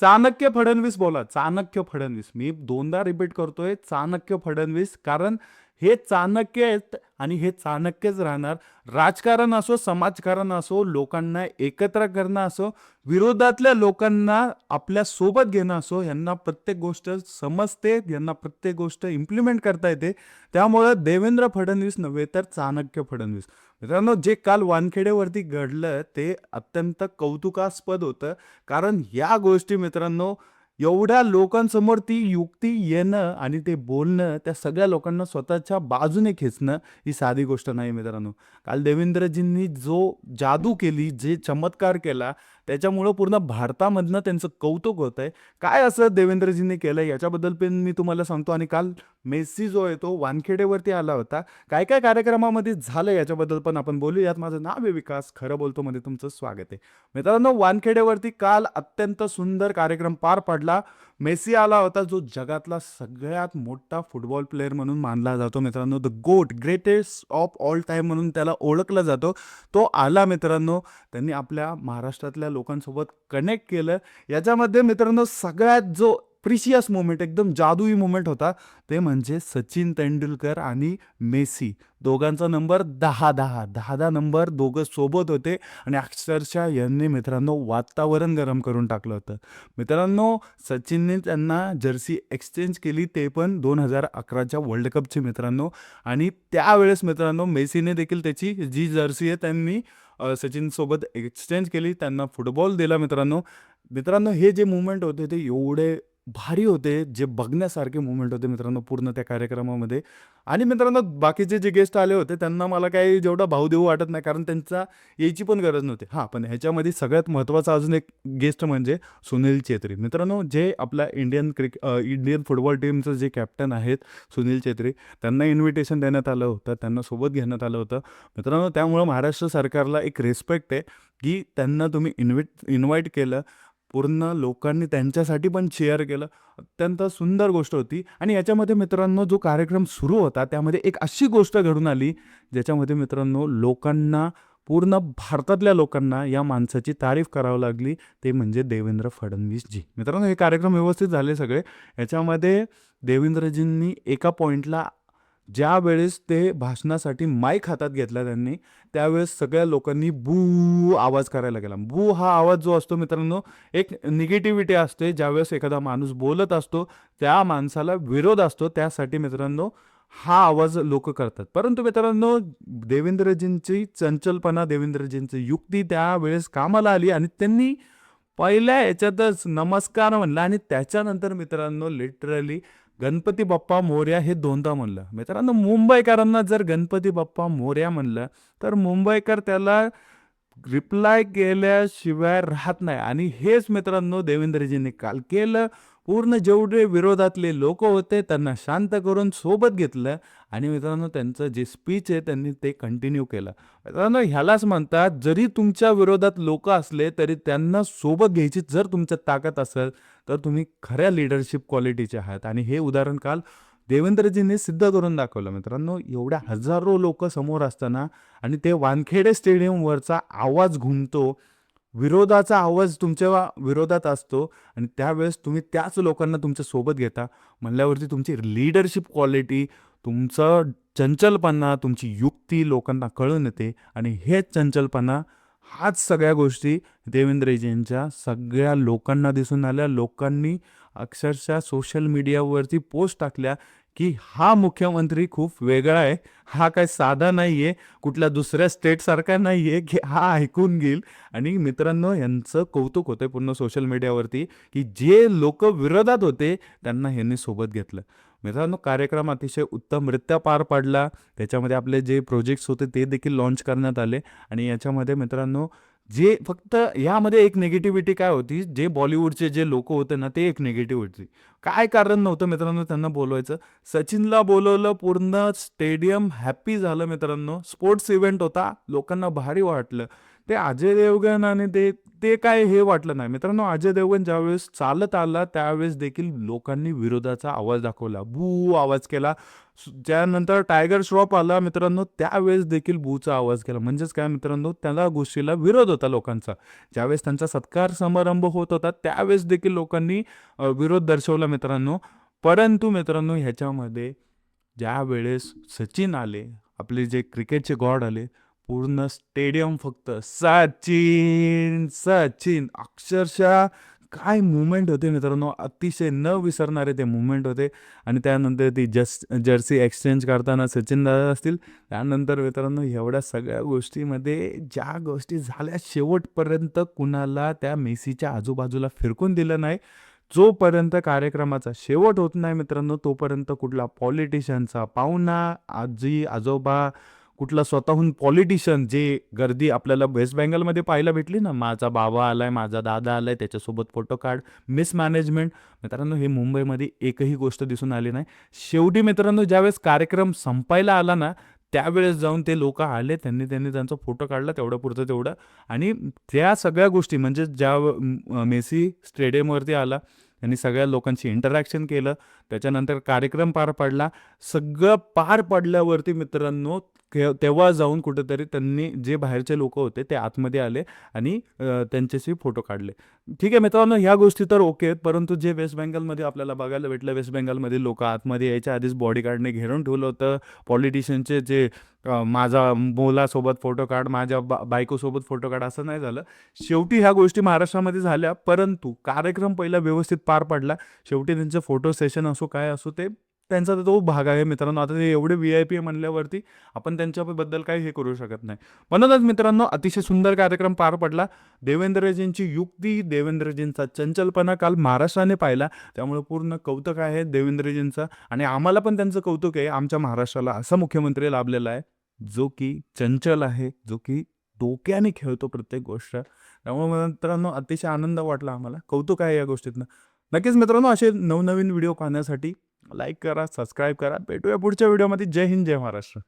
चाणक्य फडणवीस बोला. चाणक्य फडणवीस. मी दोनदा रिपीट करतोय. चाणक्य फडणवीस कारण हे चाणक्य आहेत आणि हे चाणक्यच राहणार. राजकारण असो समाजकारण असो लोकांना एकत्र करणं असो विरोधातल्या लोकांना आपल्यासोबत घेणं असो यांना प्रत्येक गोष्ट समजते यांना प्रत्येक गोष्ट इम्प्लिमेंट करता येते. त्यामुळं देवेंद्र फडणवीस नव्हे तर चाणक्य फडणवीस. मित्रांनो जे काल वानखेडेवरती घडलं ते अत्यंत कौतुकास्पद होतं. कारण या गोष्टी मित्रांनो एवढ्या लोकांसमोर ती युक्ती येणं आणि ते बोलणं त्या सगळ्या लोकांना स्वतःच्या बाजूने खेचणं ही साधी गोष्ट नाही मित्रांनो. काल देवेंद्रजींनी जो जादू केली जे चमत्कार केला त्याच्यामुळं पूर्ण भारतामधनं त्यांचं कौतुक होत आहे काय असं देवेंद्रजींनी केलं याच्याबद्दल पण मी तुम्हाला सांगतो. आणि काल मेस्सी जो आहे तो वानखेडेवरती आला होता. काय काय कार्यक्रमामध्ये झालं याच्याबद्दल पण आपण बोलू यात माझं नाव आहे विकास. खरं बोलतो मध्ये तुमचं स्वागत आहे. मित्रांनो वानखेडेवरती काल अत्यंत सुंदर कार्यक्रम पार पडला. मेसी आला होता जो जगातला सगळ्यात मोठा फुटबॉल प्लेअर म्हणून मानला जातो. मित्रांनो द गोट ग्रेटेस्ट ऑफ ऑल टाईम म्हणून त्याला ओळखला जातो. तो आला मित्रांनो. त्यांनी आपल्या महाराष्ट्रातल्या लोकांसोबत कनेक्ट केलं. याच्यामध्ये मित्रांनो सगळ्यात जो प्रिशियस मोमेंट एकदम जादुई मोमेंट होता ते म्हणजे सचिन तेंडुलकर आणि मेसी. दोघांचा नंबर दहा दहा. दहा दहा नंबर दोघं सोबत होते आणि अक्षरशः यांनी मित्रांनो वातावरण गरम करून टाकलं होतं. मित्रांनो सचिनने त्यांना जर्सी एक्सचेंज केली ते पण दोन हजार अकराच्या वर्ल्ड कपची मित्रांनो. आणि त्यावेळेस मित्रांनो मेसीने देखील त्याची जी जर्सी आहे त्यांनी सचिनसोबत एक्सचेंज केली. त्यांना फुटबॉल दिला मित्रांनो. मित्रांनो हे जे मुवमेंट होते ते एवढे भारी होते जे बघण्यासारखे मुवमेंट होते मित्रांनो पूर्ण त्या कार्यक्रमामध्ये. आणि मित्रांनो बाकीचे जे गेस्ट आले होते त्यांना मला काही जेवढा भाव देऊ वाटत नाही कारण त्यांचा यायची पण गरज नव्हती. हां पण ह्याच्यामध्ये सगळ्यात महत्त्वाचा अजून एक गेस्ट म्हणजे सुनील छेत्री. मित्रांनो जे आपल्या इंडियन क्रिक अ, इंडियन फुटबॉल टीमचं जे कॅप्टन आहेत सुनील छेत्री त्यांना इन्व्हिटेशन देण्यात आलं होतं त्यांना सोबत घेण्यात आलं होतं. मित्रांनो त्यामुळं महाराष्ट्र सरकारला एक रिस्पेक्ट आहे की त्यांना तुम्ही इन्व्हिट इन्व्हाइट केलं. पूर्ण लोकांनी त्यांच्यासाठी पण शेअर केलं. अत्यंत सुंदर गोष्ट होती. आणि याच्यामध्ये मित्रांनो जो कार्यक्रम सुरू होता त्यामध्ये एक अशी गोष्ट घडून आली ज्याच्यामध्ये मित्रांनो लोकांना पूर्ण भारतातल्या लोकांना या माणसाची तारीफ करावी लागली. ते म्हणजे देवेंद्र फडणवीसजी. मित्रांनो हे कार्यक्रम व्यवस्थित झाले सगळे. याच्यामध्ये देवेंद्रजींनी एका पॉईंटला ज्या वेळेस ते भाषणासाठी माईक हातात घेतला त्यांनी त्यावेळेस सगळ्या लोकांनी बू आवाज करायला गेला. बू हा आवाज जो असतो मित्रांनो एक निगेटिव्हिटी असते. ज्यावेळेस एखादा माणूस बोलत असतो त्या माणसाला विरोध असतो. त्यासाठी मित्रांनो हा आवाज लोक करतात. परंतु मित्रांनो देवेंद्रजींची चंचलपणा देवेंद्रजींची युक्ती त्यावेळेस कामाला आली आणि त्यांनी पहिल्या याच्यातच नमस्कार म्हणला आणि त्याच्यानंतर मित्रांनो लिटरली गणपती बाप्पा मोर्या हे दोनदा म्हणलं. मित्रांनो मुंबईकरांना जर गणपती बाप्पा मोर्या म्हणलं तर मुंबईकर त्याला रिप्लाय केल्याशिवाय राहत नाही. आणि हेच मित्रांनो देवेंद्रजींनी काल केलं. पूर्ण जेवढे विरोधातले लोक होते त्यांना शांत करून सोबत घेतलं आणि मित्रांनो त्यांचं जे स्पीच आहे त्यांनी ते कंटिन्यू केलं. मित्रांनो ह्यालाच म्हणतात जरी तुमच्या विरोधात लोक असले तरी त्यांना सोबत घ्यायची जर तुमच्यात ताकद असेल तर तुम्ही खऱ्या लिडरशिप क्वालिटीचे आहात. आणि हे उदाहरण काल देवेंद्रजींनी सिद्ध करून दाखवलं. मित्रांनो एवढ्या हजारो लोक समोर असताना आणि ते वानखेडे स्टेडियमवरचा आवाज घुमतो विरोधाचा आवाज तुमच्या विरोधात असतो आणि त्यावेळेस तुम्ही त्याच लोकांना तुमच्यासोबत घेता. म्हणल्यावरती तुमची लीडरशिप क्वालिटी तुमचं चंचलपणा तुमची युक्ती लोकांना कळून येते. आणि हेच चंचलपणा हाच सगळ्या गोष्टी देवेंद्रजींच्या सगळ्या लोकांना दिसून आल्या. लोकांनी अक्षरशः सोशल मीडियावरती पोस्ट टाकल्या की हा मुख्यमंत्री खूप वेगळा आहे. हा काय साधा नाही आहे कुठल्या दुसऱ्या स्टेटसारखा नाही आहे की हा ऐकून घेईल. आणि मित्रांनो यांचं कौतुक होतं पूर्ण सोशल मीडियावरती की जे लोक विरोधात होते त्यांना यांनी सोबत घेतलं. मित्रांनो कार्यक्रम अतिशय उत्तमरित्या पार पाडला. त्याच्यामध्ये आपले जे प्रोजेक्ट्स होते ते देखील लॉन्च करण्यात आले. आणि याच्यामध्ये मित्रांनो जे फक्त यामध्ये एक निगेटिव्हिटी काय होती जे बॉलिवूडचे जे लोक होते ना ते एक निगेटिव्ह होती काय कारण नव्हतं मित्रांनो त्यांना बोलवायचं? सचिनला बोलवलं पूर्ण स्टेडियम हॅप्पी झालं मित्रांनो. स्पोर्ट्स इव्हेंट होता लोकांना भारी वाटलं. ते अजय देवगण आणि ते ते काय हे वाटलं नाही. मित्रांनो अजय देवगण ज्यावेळेस चालत आला त्यावेळेस देखील लोकांनी विरोधाचा आवाज दाखवला भू आवाज केला. त्यानंतर टायगर श्रॉप आला मित्रांनो त्यावेळेस देखील बूचा आवाज केला. म्हणजेच काय मित्रांनो त्याला गोष्टीला विरोध होता लोकांचा. ज्यावेळेस त्यांचा सत्कार समारंभ होत होता त्यावेळेस देखील लोकांनी विरोध दर्शवला मित्रांनो. परंतु मित्रांनो ह्याच्यामध्ये ज्या वेळेस सचिन आले आपले जे क्रिकेटचे गॉड आले पूर्ण स्टेडियम फक्त सचिन सचिन. अक्षरशः काय मुवमेंट होते मित्रांनो? अतिशय न विसरणारे ते मुवमेंट होते. आणि त्यानंतर ती जस जर्सी एक्सचेंज करताना सचिन दादा असतील. त्यानंतर मित्रांनो एवढ्या सगळ्या गोष्टीमध्ये ज्या गोष्टी झाल्या शेवटपर्यंत कुणाला त्या मेसीच्या आजूबाजूला फिरकून दिलं नाही. जोपर्यंत कार्यक्रमाचा शेवट होत नाही मित्रांनो तोपर्यंत कुठला पॉलिटिशियनचा पाहुणा आजी आजोबा कुठला स्वतःहून पॉलिटिशियन जे गर्दी आपल्याला वेस्ट बेंगलमध्ये पाहायला भेटली ना माझा बाबा आलाय माझा दादा आलाय त्याच्यासोबत फोटो काढ मिसमॅनेजमेंट मित्रांनो हे मुंबईमध्ये एकही गोष्ट दिसून आली नाही. शेवटी मित्रांनो ज्यावेळेस कार्यक्रम संपायला आला ना त्यावेळेस जाऊन ते लोक आले त्यांनी त्यांनी त्यांचा फोटो काढला तेवढं पुरतं तेवढं. आणि त्या सगळ्या गोष्टी म्हणजे ज्या मेसी स्टेडियमवरती आला त्यांनी सगळ्या लोकांशी इंटरॅक्शन केलं त्याच्यानंतर कार्यक्रम पार पडला. सगळं पार पडल्यावरती मित्रांनो के- तेव्हा जाऊन कुठेतरी त्यांनी जे बाहेरचे लोक होते ते आतमध्ये आले आणि अ, त्यांच्याशी फोटो काढले. ठीक आहे मित्रांनो ह्या गोष्टी तर ओके आहेत परंतु जे वेस्ट बेंगलमध्ये आपल्याला बघायला भेटलं वेस्ट बेंगॉलमधील लोक आतमध्ये यायच्या आधीच बॉडीगार्डने घेरून ठेवलं होतं. पॉलिटिशियनचे जे अ, माझा मुलासोबत फोटो काढ माझ्या बा बायकोसोबत फोटो काढ असं नाही झालं. शेवटी ह्या गोष्टी महाराष्ट्रामध्ये झाल्या परंतु कार्यक्रम पहिला व्यवस्थित पार पडला. शेवटी त्यांचं फोटो सेशन असो काय असो ते त्यांचा तर तो भाग आहे मित्रांनो. आता ते एवढे व्ही आय पी म्हणल्यावरती आपण त्यांच्याबद्दल काही हे करू शकत नाही. म्हणूनच मित्रांनो अतिशय सुंदर कार्यक्रम पार पडला. देवेंद्रजींची युक्ती देवेंद्रजींचा चंचलपणा काल महाराष्ट्राने पाहिला. त्यामुळे पूर्ण कौतुक आहे देवेंद्रजींचं आणि आम्हाला पण त्यांचं कौतुक आहे. आमच्या महाराष्ट्राला असा मुख्यमंत्री लाभलेला आहे जो की चंचल आहे जो की डोक्याने खेळतो प्रत्येक गोष्ट. त्यामुळे मित्रांनो अतिशय आनंद वाटला आम्हाला. कौतुक आहे या गोष्टीतनं. नक्कीच मित्रांनो असे नवनवीन व्हिडिओ पाहण्यासाठी लाईक करा सबस्क्राईब करा. भेटूया पुढच्या व्हिडिओमध्ये. जय हिंद जय महाराष्ट्र.